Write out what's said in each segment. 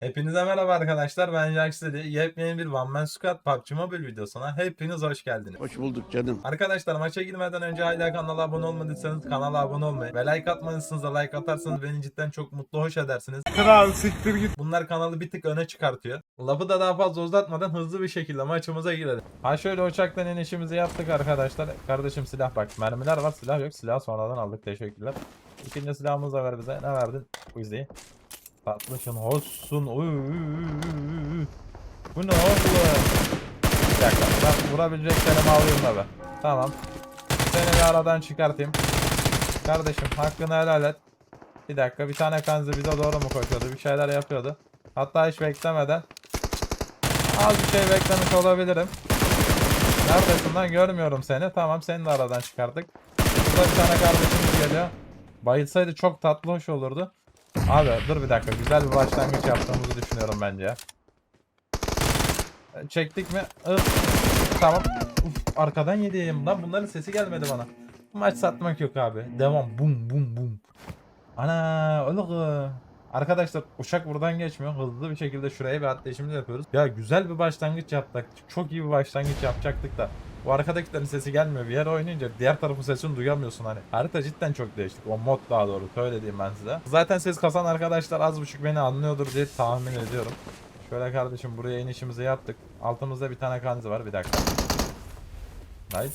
Hepinize merhaba arkadaşlar ben Jaxledi. Yepyeni bir One Man Squad PUBG Mobile videosuna hepiniz hoş geldiniz. Hoş bulduk canım. Arkadaşlar maça girmeden önce hala kanala abone olmadıysanız kanala abone olmayı ve like atmadıysanız da like atarsanız beni cidden çok mutlu hoş edersiniz. Kral siktir git. Bunlar kanalı bir tık öne çıkartıyor. Lafı da daha fazla uzatmadan hızlı bir şekilde maçımıza girelim. Ha şöyle uçaktan inişimizi yaptık arkadaşlar. Kardeşim silah bak mermiler var silah yok. Silah sonradan aldık teşekkürler. İkinci silahımızı da ver bize. Ne verdin? Bu uy, uy, uy. Bu ne? Bir dakika ben vurabileceklerimi alayım da be. Tamam. Seni bir aradan çıkartayım. Kardeşim hakkını helal et. Bir dakika bir tane kanzi bize doğru mu koşuyordu? Bir şeyler yapıyordu. Hatta hiç beklemeden az bir şey beklemiş olabilirim. Neredesin görmüyorum seni. Tamam seni de aradan çıkarttık. Burada bir tane kardeşimiz geliyor. Bayılsaydı çok tatlı hoş olurdu. Abi dur bir dakika güzel bir başlangıç yaptığımızı düşünüyorum bence. E, Çektik mi? Ih. Tamam. Uf, arkadan yediğim lan bunların sesi gelmedi bana. Maç satmak yok abi. Devam. Bum bum bum. Ana oğlum. Arkadaşlar uçak buradan geçmiyor. Hızlı bir şekilde şuraya bir atlayışımızı yapıyoruz. Ya güzel bir başlangıç yaptık. Çok iyi bir başlangıç yapacaktık da. Bu arkadakilerin sesi gelmiyor. Bir yere oynayınca diğer tarafın sesini duyamıyorsun hani. Harita cidden çok değiştik. O mod daha doğru. Öyle diyeyim ben size. Zaten ses kasan arkadaşlar az buçuk beni anlıyordur diye tahmin ediyorum. Şöyle kardeşim buraya inişimizi yaptık. Altımızda bir tane kanzi var. Bir dakika. Nice.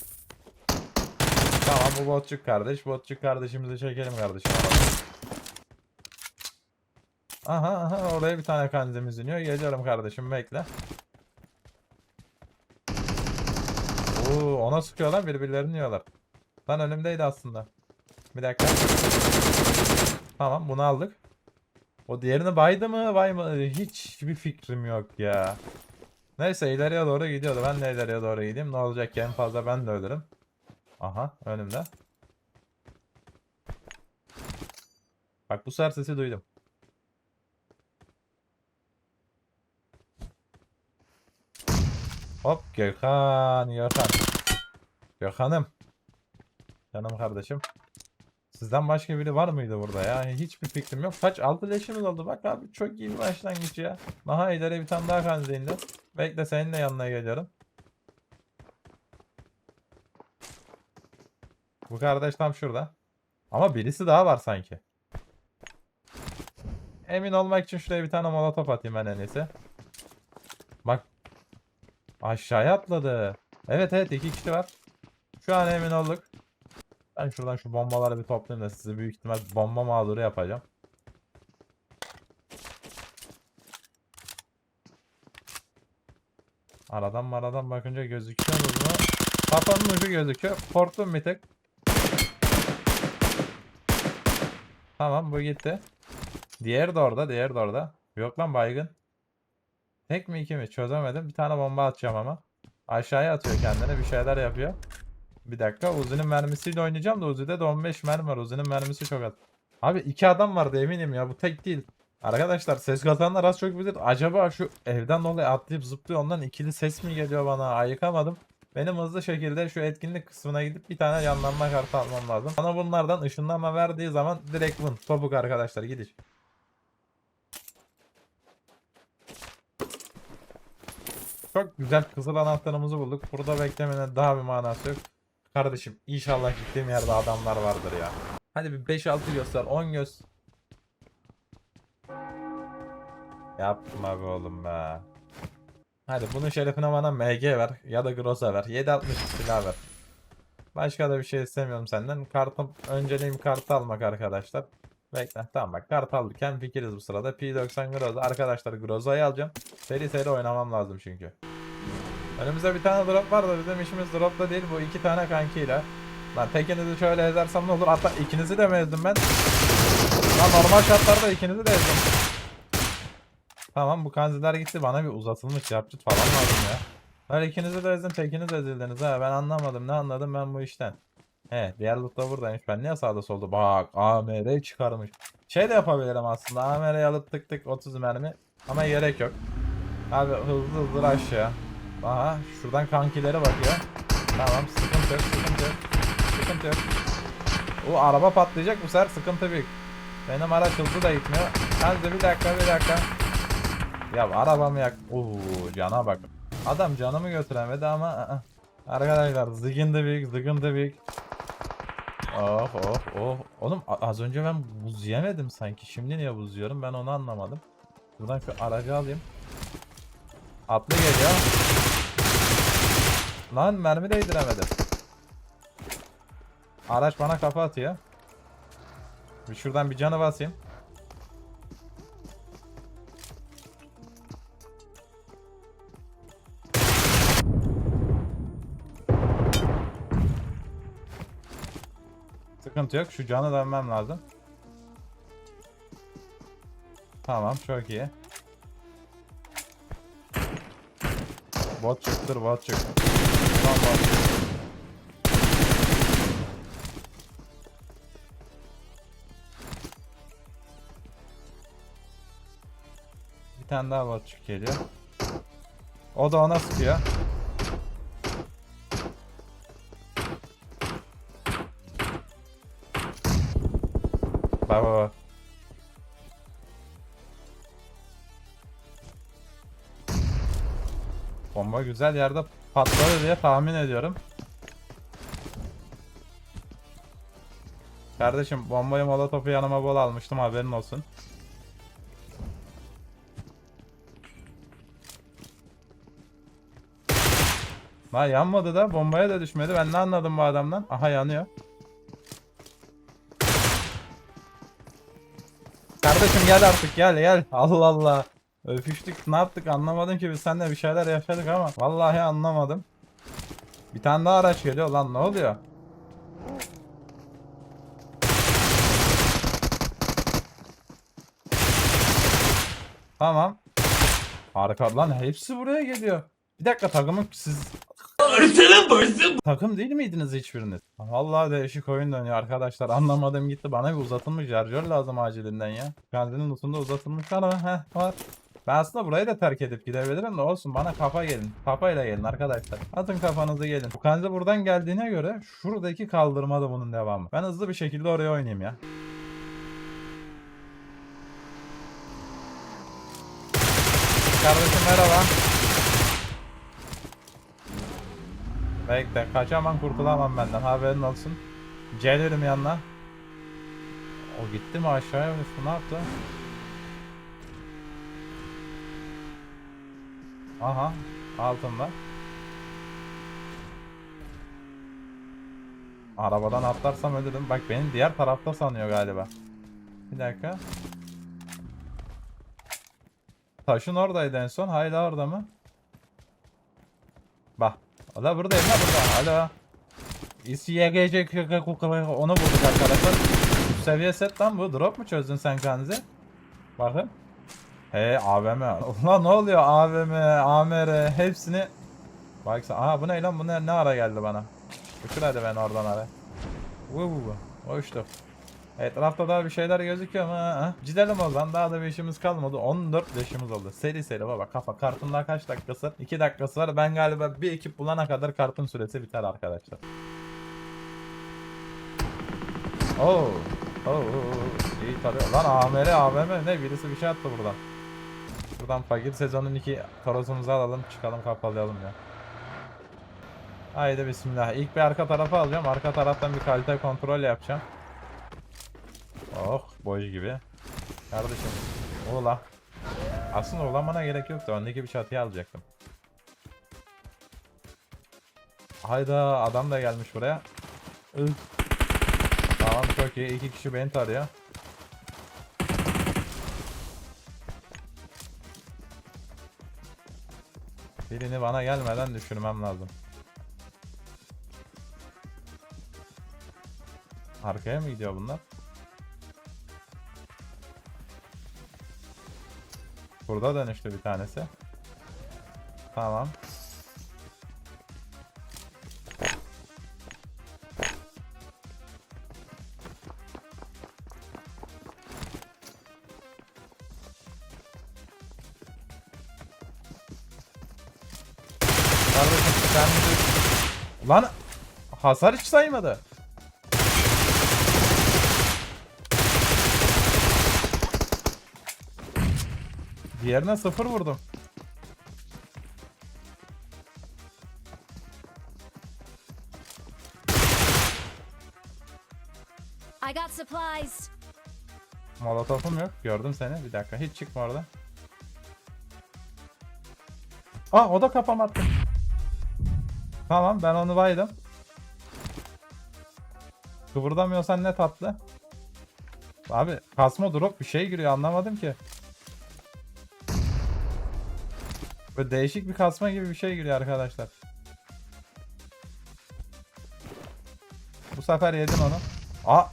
Tamam bu botçuk kardeş. Botçuk kardeşimizi çekelim kardeşim. Aha aha oraya bir tane kanzimiz iniyor. Geliyorum kardeşim bekle. Oo ona sıkıyorlar birbirlerini yiyorlar. Lan önümdeydi aslında. Bir dakika. Tamam bunu aldık. O diğerini baydı mı bay mı? Hiçbir fikrim yok ya. Neyse ileriye doğru gidiyordu. Ben de ileriye doğru gideyim. Ne olacak ki en fazla ben de ölürüm. Aha önümde. Bak bu sefer sesi duydum. Hop Gökhan, Gökhan. Gökhan'ım. Canım kardeşim. Sizden başka biri var mıydı burada ya? Hiçbir fikrim yok. Kaç altı leşimiz oldu. Bak abi çok iyi bir başlangıç ya. Aha ileri bir tane daha kanzi indi. Bekle senin de yanına geliyorum. Bu kardeş tam şurada. Ama birisi daha var sanki. Emin olmak için şuraya bir tane molotof atayım ben en iyisi. Aşağıya atladı. Evet evet iki kişi var. Şu an emin olduk. Ben şuradan şu bombaları bir toplayayım da sizi büyük ihtimal bomba mağduru yapacağım. Aradan maradan bakınca gözüküyor mu? Kafanın ucu gözüküyor. Korktum bir tık. Tamam bu gitti. Diğeri de orada, diğeri de orada. Yok lan baygın. Tek mi iki mi çözemedim. Bir tane bomba atacağım ama. Aşağıya atıyor kendini bir şeyler yapıyor. Bir dakika Uzi'nin mermisiyle oynayacağım da Uzi'de de 15 mermi var. Uzi'nin mermisi çok az. Abi iki adam vardı eminim ya bu tek değil. Arkadaşlar ses kazanlar az çok bilir. Acaba şu evden dolayı atlayıp zıplıyor ondan ikili ses mi geliyor bana ayıkamadım. Benim hızlı şekilde şu etkinlik kısmına gidip bir tane yanlanma kartı almam lazım. Bana bunlardan ışınlanma verdiği zaman direkt win. Topuk arkadaşlar gidiş. Çok güzel kızıl anahtarımızı bulduk. Burada beklemenin daha bir manası yok. Kardeşim inşallah gittiğim yerde adamlar vardır ya. Hadi bir 5-6 göster 10 göz. Yapma be oğlum be. Hadi bunun şerefine bana MG ver ya da Groza ver. 760 silah ver. Başka da bir şey istemiyorum senden. Kartım önceliğim kartı almak arkadaşlar. Bekle tamam bak kart alırken fikiriz bu sırada. P90 Groza. Arkadaşlar Groza'yı alacağım. Seri seri oynamam lazım çünkü. Önümüzde bir tane drop var da bizim işimiz dropta değil bu iki tane kankiyle. Lan tekinizi şöyle ezersem ne olur? Hatta ikinizi de mi ezdim ben? Lan normal şartlarda ikinizi de ezdim. Tamam bu kanziler gitti bana bir uzatılmış yapçıt falan lazım ya. Ben ikinizi de ezdim tekiniz ezildiniz ha ben anlamadım ne anladım ben bu işten. He loot da buradaymış ben niye sağda solda bak AMR çıkarmış. Şey de yapabilirim aslında AMR'yi alıp tık tık 30 mermi ama gerek yok. Abi hızlı hızlı aşağı. Aha şuradan kankilere bakıyor. Tamam sıkıntı yok sıkıntı yok. Sıkıntı yok. O araba patlayacak bu sefer sıkıntı büyük. Benim araç hızlı da gitmiyor. Hadi bir dakika bir dakika. Ya arabamı yak. Oo cana bak. Adam canımı götüremedi ama ı-ı. Arkadaşlar zıgındı büyük zıgındı büyük. Oh oh oh. Oğlum az önce ben buz yemedim sanki. Şimdi niye buz yiyorum ben onu anlamadım. Buradan şu aracı alayım. Atlı geliyor. Lan mermi değdiremedim. Araç bana kafa atıyor. Bir şuradan bir canı basayım. Sıkıntı yok. Şu canı dönmem lazım. Tamam çok iyi. Bot çıktır bot çık. Tamam. Bir tane daha bot çık geliyor. O da ona sıkıyor. Bak bak bak. Bomba güzel yerde patladı diye tahmin ediyorum. Kardeşim bombayı molotofu yanıma bol almıştım haberin olsun. La yanmadı da bombaya da düşmedi. Ben ne anladım bu adamdan? Aha yanıyor. Gel artık gel gel. Allah Allah. Öpüştük ne yaptık anlamadım ki biz seninle bir şeyler yaşadık ama. Vallahi anlamadım. Bir tane daha araç geliyor lan ne oluyor? Tamam. Harika lan hepsi buraya geliyor. Bir dakika takımın siz Takım değil miydiniz hiçbiriniz? Vallahi değişik oyun dönüyor arkadaşlar. Anlamadım gitti. Bana bir uzatılmış şarjör lazım acilinden ya. Kendinin usunda uzatılmış var ama heh var. Ben aslında burayı da terk edip gidebilirim de olsun bana kafa gelin. Kafayla gelin arkadaşlar. Atın kafanızı gelin. Bu kanca buradan geldiğine göre şuradaki kaldırma da bunun devamı. Ben hızlı bir şekilde oraya oynayayım ya. Kardeşim merhaba. Bekle kaçamam kurtulamam benden haberin olsun. Gelirim yanına. O gitti mi aşağıya düştü ne yaptı? Aha altında. Arabadan atlarsam ölürüm. Bak beni diğer tarafta sanıyor galiba. Bir dakika. Taşın oradaydı en son. Hala orada mı? Bak. Ala buradayım la burada. Alo. İSYGC onu bulduk arkadaşlar. Üst seviye set lan bu. Drop mu çözdün sen kanzi? Bakın. He AVM. Ulan ne oluyor AVM, AMR hepsini. Bak sen. Aha bu ne lan bu ne, ne ara geldi bana. Uçur hadi ben oradan ara. Vuu. Hoştu. Etrafta daha bir şeyler gözüküyor ama. Gidelim o zaman daha da bir işimiz kalmadı. 14 leşimiz oldu. Seri seri baba kafa. Kartında kaç dakikası? 2 dakikası var. Ben galiba bir ekip bulana kadar kartın süresi biter arkadaşlar. Oo Oo, oo, oo. iyi tarıyor. Lan AMR AVM ne? Birisi bir şey attı buradan. Buradan fakir sezonun 2 torosumuzu alalım çıkalım kapalayalım ya. Haydi bismillah. İlk bir arka tarafa alacağım. Arka taraftan bir kalite kontrol yapacağım Oh boy gibi. Kardeşim. Ola. Aslında olamana gerek yoktu. Öndeki bir çatıya alacaktım. Hayda adam da gelmiş buraya. Ih. Tamam çok iyi. İki kişi beni tarıyor. Birini bana gelmeden düşürmem lazım. Arkaya mı gidiyor bunlar? Burada dönüştü bir tanesi. Tamam. Kardeşim Lan hasar hiç saymadı. Diğerine sıfır vurdum. I got supplies. Molotofum yok. Gördüm seni. Bir dakika. Hiç çıkma orada. Aa o da kafam attı. Tamam ben onu baydım. Kıvırdamıyorsan ne tatlı. Abi kasma drop bir şey giriyor anlamadım ki. Böyle değişik bir kasma gibi bir şey giriyor arkadaşlar. Bu sefer yedin onu. Aa.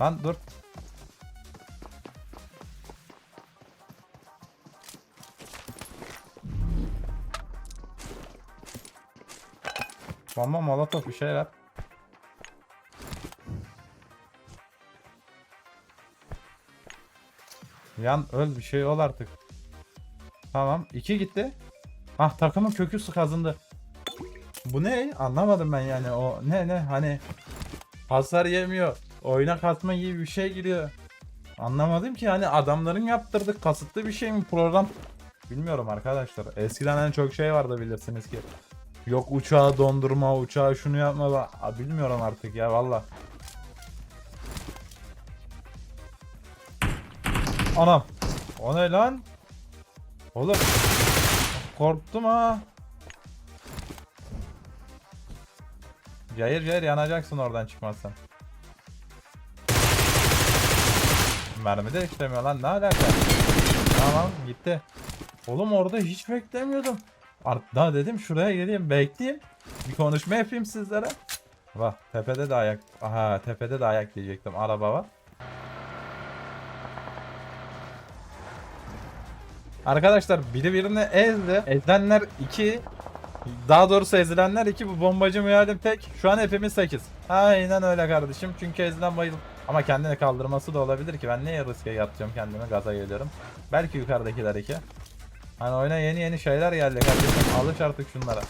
Lan dur. Bomba molotof bir şeyler. Yan öl bir şey ol artık. Tamam. iki gitti. Ah takımın kökü su kazındı. Bu ne? Anlamadım ben yani o ne ne hani hasar yemiyor. Oyuna katma gibi bir şey giriyor. Anlamadım ki hani adamların yaptırdık kasıtlı bir şey mi program? Bilmiyorum arkadaşlar. Eskiden en çok şey vardı bilirsiniz ki. Yok uçağı dondurma, uçağı şunu yapma. Aa, bilmiyorum artık ya valla. Anam. O ne lan? Oğlum. Korktum ha. Cayır cayır yanacaksın oradan çıkmazsan. Mermi de işlemiyor lan ne alaka? Tamam gitti. Oğlum orada hiç beklemiyordum. Daha dedim şuraya geleyim bekleyeyim. Bir konuşma yapayım sizlere. Bak tepede de ayak. Aha tepede de ayak diyecektim. Araba var. Arkadaşlar biri birini ezdi. Ezilenler 2. Daha doğrusu ezilenler 2. Bu bombacı müyalim tek. Şu an hepimiz 8. Aynen öyle kardeşim. Çünkü ezilen bayıl. Ama kendini kaldırması da olabilir ki. Ben niye riske yatacağım kendimi gaza geliyorum. Belki yukarıdakiler 2. Hani oyuna yeni yeni şeyler geldi kardeşim. Alış artık şunlara.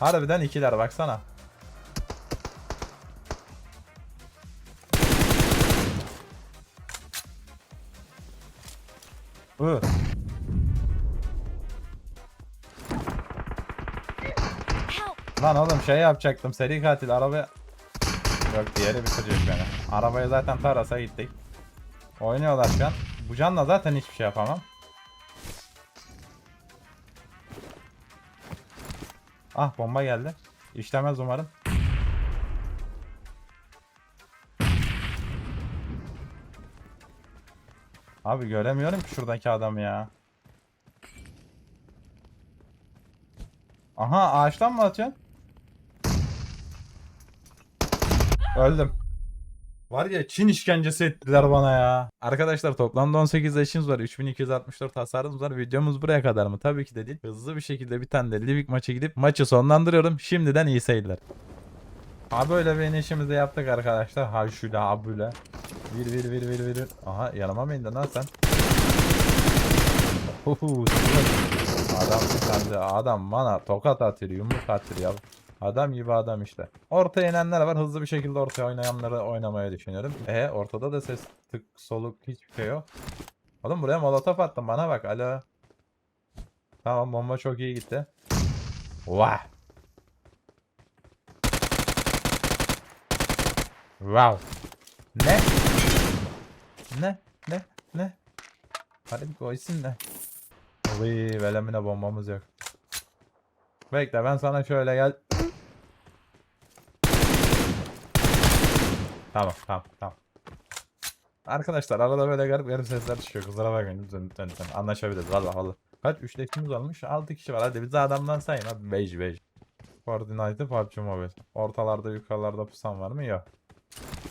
Harbiden ikiler baksana. Hı. Lan oğlum şey yapacaktım seri katil araba Yok diğeri bitirecek beni. Arabaya zaten tarasa gittik. Oynuyorlar şu an. Bu canla zaten hiçbir şey yapamam. Ah bomba geldi. İşlemez umarım. Abi göremiyorum ki şuradaki adamı ya. Aha ağaçtan mı atıyorsun? Öldüm. Var ya Çin işkencesi ettiler bana ya. Arkadaşlar toplamda 18 yaşımız var. 3264 hasarımız var. Videomuz buraya kadar mı? Tabii ki de değil. Hızlı bir şekilde bir tane de Livik maçı gidip maçı sonlandırıyorum. Şimdiden iyi seyirler. Abi öyle bir inişimizi yaptık arkadaşlar. Ha şöyle ha böyle. Bir bir bir bir bir. Aha yanıma mı indin lan sen? Huhu, Adam de adam bana tokat atıyor, yumruk atıyor ya. Adam gibi adam işte. Ortaya inenler var. Hızlı bir şekilde ortaya oynayanları oynamaya düşünüyorum. E ortada da ses tık soluk hiçbir şey yok. Oğlum buraya molotof attım bana bak. Alo. Tamam bomba çok iyi gitti. Vah. Wow. Ne? Ne? Ne? Ne? Hadi bir koysun ne? Uy, velemine bombamız yok. Bekle ben sana şöyle gel. Tamam tamam tamam. Arkadaşlar arada böyle garip garip sesler çıkıyor. Kusura bakmayın lütfen lütfen lütfen. Anlaşabiliriz valla valla. Kaç? 3 lekimiz olmuş. 6 kişi var. Hadi bizi adamdan sayın abi. 5 5. Fortnite PUBG Mobile. Ortalarda yukarılarda pusan var mı? Yok.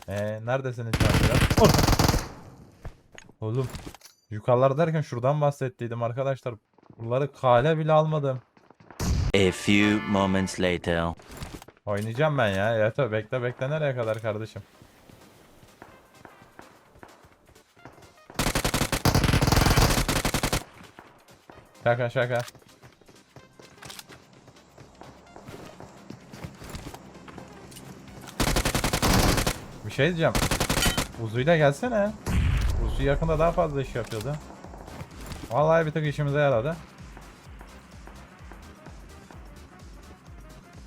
Eee neredesiniz? Oğlum. Yukarılar derken şuradan bahsettiydim arkadaşlar. Buraları kale bile almadım. A few moments later. Oynayacağım ben ya. Yeto bekle bekle nereye kadar kardeşim? Şaka şaka. Bir şey diyeceğim. Uzuyla gelsene. Uzu yakında daha fazla iş yapıyordu. Vallahi bir tık işimize yaradı.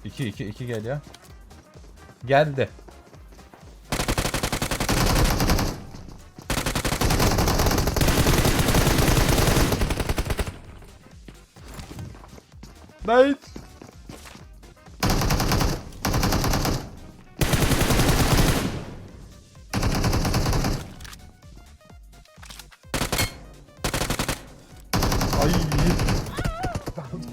2 2 2 geliyor. Geldi. Night. Ay.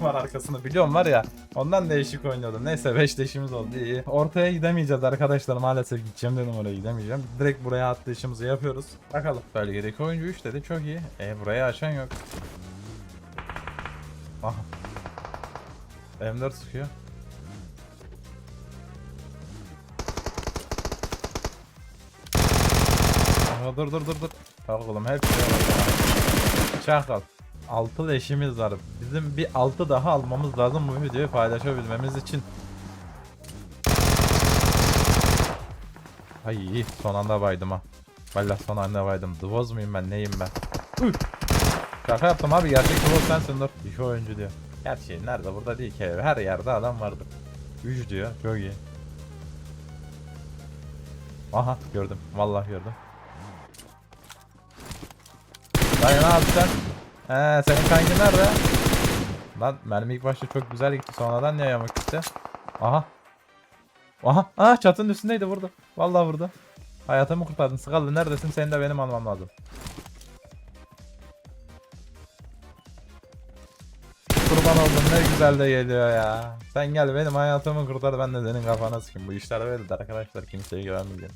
var arkasında biliyorum var ya. Ondan değişik oynuyordum. Neyse 5 leşimiz oldu iyi. Ortaya gidemeyeceğiz arkadaşlar maalesef gideceğim dedim oraya gidemeyeceğim. Direkt buraya atlayışımızı yapıyoruz. Bakalım. Bölgedeki oyuncu 3 dedi çok iyi. E burayı açan yok. Aha. M4 sıkıyor. Aha, dur dur dur dur. Tamam oğlum hepsi Çakal. 6 leşimiz var. Bizim bir 6 daha almamız lazım bu videoyu paylaşabilmemiz için. Ay son anda baydım ha. Valla son anda baydım. Dıvoz muyum ben neyim ben? Üh. Şaka yaptım abi gerçek Dıvoz sensin dur. İki oyuncu diyor. Gerçi nerede burada değil ki her yerde adam vardı. 3 diyor çok iyi. Aha gördüm vallahi gördüm. Dayı ne yapacaksın? He senin kanki nerede? Lan mermi ilk başta çok güzel gitti sonradan niye yamuk gitti? Aha. Aha. Aha çatının üstündeydi vurdu. Vallahi vurdu. Hayatımı kurtardın. Sıkalı neredesin? Seni de benim almam lazım. Ne güzel de geliyor ya. Sen gel benim hayatımı kurtar ben de senin kafana sıkayım. Bu işler böyledir arkadaşlar kimseye güvenmeyeceğim.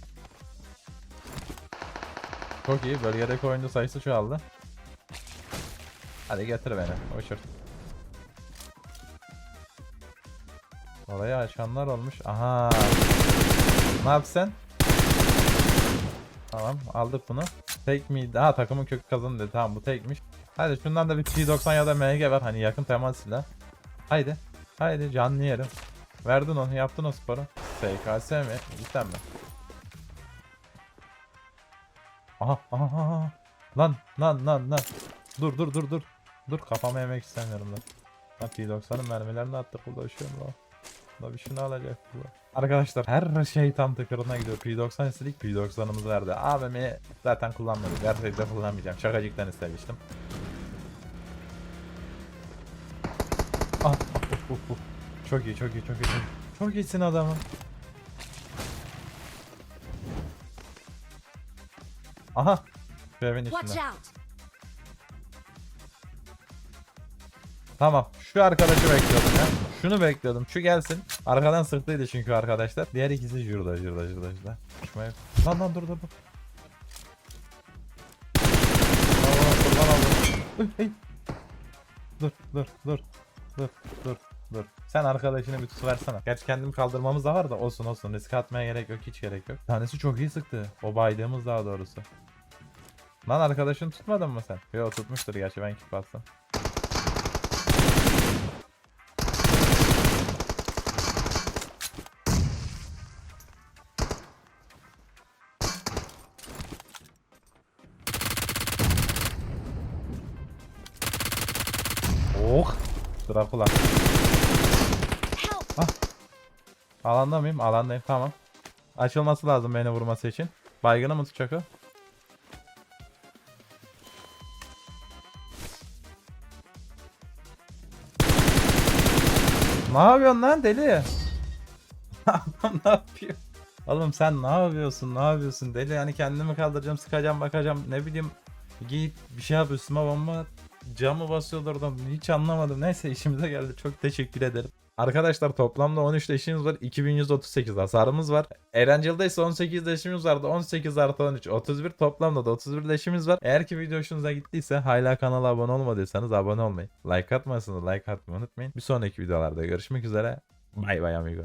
Çok iyi bölgedeki oyuncu sayısı çoğaldı. Hadi getir beni. Uçur. Orayı açanlar olmuş. Aha. Ne yapsın? Tamam aldık bunu. Tek miydi? Ha takımın kökü kazandı. Tamam bu tekmiş. Hadi şundan da bir P90 ya da MG ver. Hani yakın temas. Haydi. Haydi canlı yerim. Verdin onu yaptın o sporu. SKS mi? Cidden mi? Aha aha aha. Lan lan lan lan. Dur dur dur dur. Dur kafama yemek istemiyorum lan. Ha P90'ın mermilerini attı ulaşıyorum lan. Da bir şunu alacak bu. Arkadaşlar her şey tam tıkırına gidiyor. P90 istedik P90'ımız verdi. AVM'yi zaten kullanmadık. Gerçekten kullanmayacağım. Şakacıktan istemiştim. Ah, uf. Çok iyi çok iyi çok iyi. Çok, iyi. çok iyisin adamım. Aha. Şu evin içinde. Tamam. Şu arkadaşı bekliyordum ya. Şunu bekliyordum. Şu gelsin. Arkadan sırtlıydı çünkü arkadaşlar. Diğer ikisi şurada şurada şurada. Şuraya... Lan lan dur dur dur. Oldum. Uy, ey. Dur dur dur. Dur dur dur. Sen arkadaşına bir tut versene. Gerçi kendim kaldırmamız da var da olsun olsun. Risk atmaya gerek yok hiç gerek yok. Tanesi çok iyi sıktı. O baydığımız daha doğrusu. Lan arkadaşını tutmadın mı sen? Yo tutmuştur gerçi ben kit bastım. Dracula. Help! Alanda mıyım? Alandayım tamam. Açılması lazım beni vurması için. Baygını mı tutacak o? Ne yapıyorsun lan deli? Adam ne yapıyor? Oğlum sen ne yapıyorsun? Ne yapıyorsun deli? Yani kendimi kaldıracağım, sıkacağım, bakacağım. Ne bileyim giyip bir şey yap üstüme bomba at. Camı basıyordu oradan. Hiç anlamadım. Neyse işimize geldi. Çok teşekkür ederim. Arkadaşlar toplamda 13 leşimiz var. 2138 hasarımız var. Erencil'de ise 18 leşimiz vardı. 18 artı 13 31 toplamda da 31 leşimiz var. Eğer ki video hoşunuza gittiyse hala kanala abone olmadıysanız abone olmayı. Like atmasanız like atmayı unutmayın. Bir sonraki videolarda görüşmek üzere. Bay bay amigo.